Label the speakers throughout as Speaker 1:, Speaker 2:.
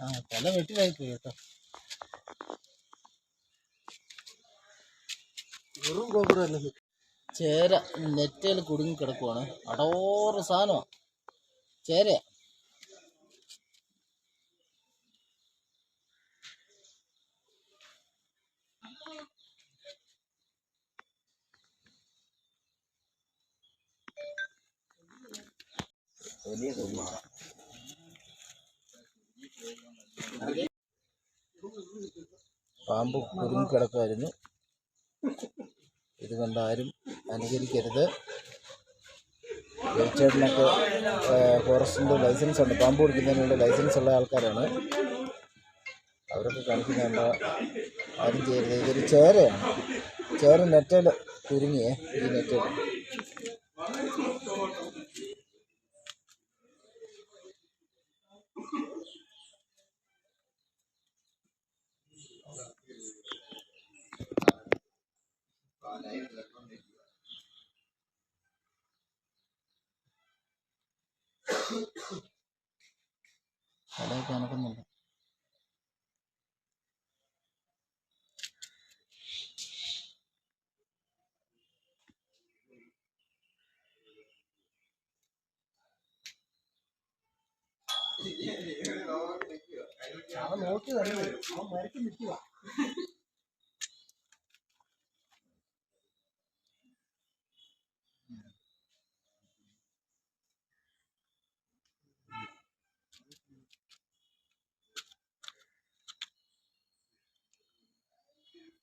Speaker 1: ആ തല വെട്ടിലായി പോയി കേട്ടോ
Speaker 2: വെറും ഗോപുരം
Speaker 1: ചേര നെറ്റയിൽ കുടുങ്ങി കിടക്കുവാണ് അടോറ് സാധനമാണ് ചേരയാ പാമ്പ് കുരുങ്ങി കിടക്കുമായിരുന്നു ഇത് കണ്ട് ആരും അനുകരിക്കരുത്. ചേട്ടനൊക്കെ ഫോറസ്റ്റിന്റെ ലൈസൻസ് ഉണ്ട്. പാമ്പ് പിടിക്കുന്നതിനുള്ള ലൈസൻസ് ഉള്ള ആൾക്കാരാണ്. അവരൊക്കെ കാണിക്കുന്നുണ്ട് ആരും ചെയ്യരുത്. ഇതൊരു ചേരയാണ്. ചേര നെറ്റയിൽ കുരുങ്ങിയേ ഈ നെറ്റയിൽ തലയൊക്കെ അനക്കുന്നുണ്ട്
Speaker 2: അവൻ നോക്കി അവൻ മരത്തിൽ നിൽക്കുക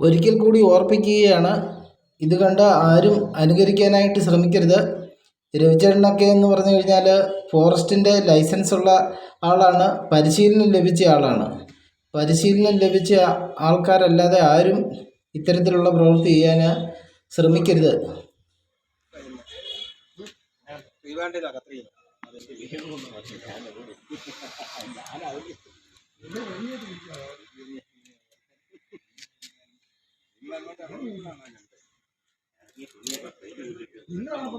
Speaker 1: ഒരിക്കൽ കൂടി ഓർപ്പിക്കുകയാണ്. ഇത് കണ്ട് ആരും അനുകരിക്കാനായിട്ട് ശ്രമിക്കരുത്. രവിചേട്ടനൊക്കെ എന്ന് പറഞ്ഞു കഴിഞ്ഞാൽ ഫോറസ്റ്റിന്റെ ലൈസൻസ് ഉള്ള ആളാണ്. പരിശീലനം ലഭിച്ച ആളാണ്. പരിശീലനം ലഭിച്ച ആൾക്കാരല്ലാതെ ആരും ഇത്തരത്തിലുള്ള പ്രവൃത്തി ചെയ്യാൻ ശ്രമിക്കരുത്.
Speaker 2: ഇന്ന് കാണുമ്പോ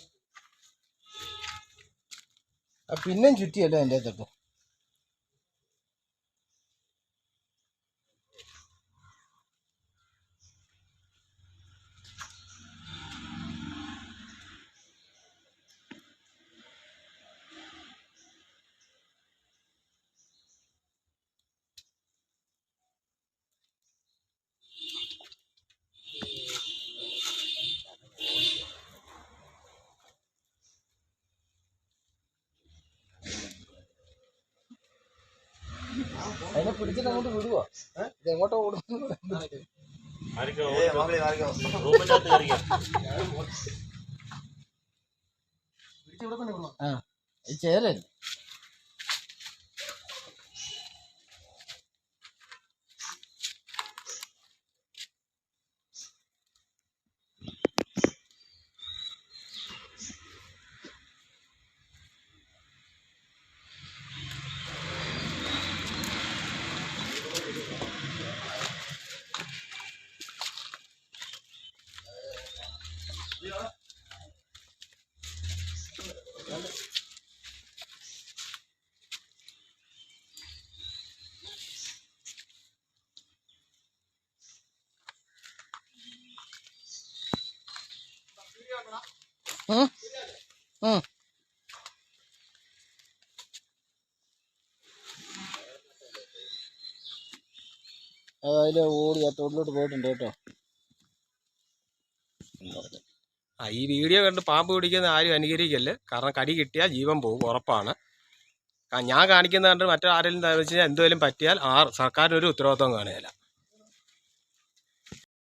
Speaker 1: പിന്നെയും ചുറ്റിയല്ലോ എന്റെ അകത്തോട്ട് അതിനെ പിടിച്ചിട്ട് അങ്ങോട്ട് വിടുവോ? ഇത് എങ്ങോട്ടോ ഓടുന്നു
Speaker 2: ഈ തന്നെ
Speaker 1: ആ. ഉം. ഓടി ആ തോട്ടിലോട്ട് പോയിട്ടുണ്ട് കേട്ടോ
Speaker 3: ആ ഈ വീഡിയോ കണ്ട് പാമ്പ് പിടിക്കുന്ന ആരും അനുകരിക്കല്ല്? കാരണം കടി കിട്ടിയാൽ ജീവൻ പോകും ഉറപ്പാണ്. ഞാൻ കാണിക്കുന്ന കണ്ട് മറ്റാരെങ്കിലും വെച്ച് എന്തെങ്കിലും പറ്റിയാൽ ആ സർക്കാരിനൊരു ഉത്തരവാദിത്വം കാണുകയില്ല.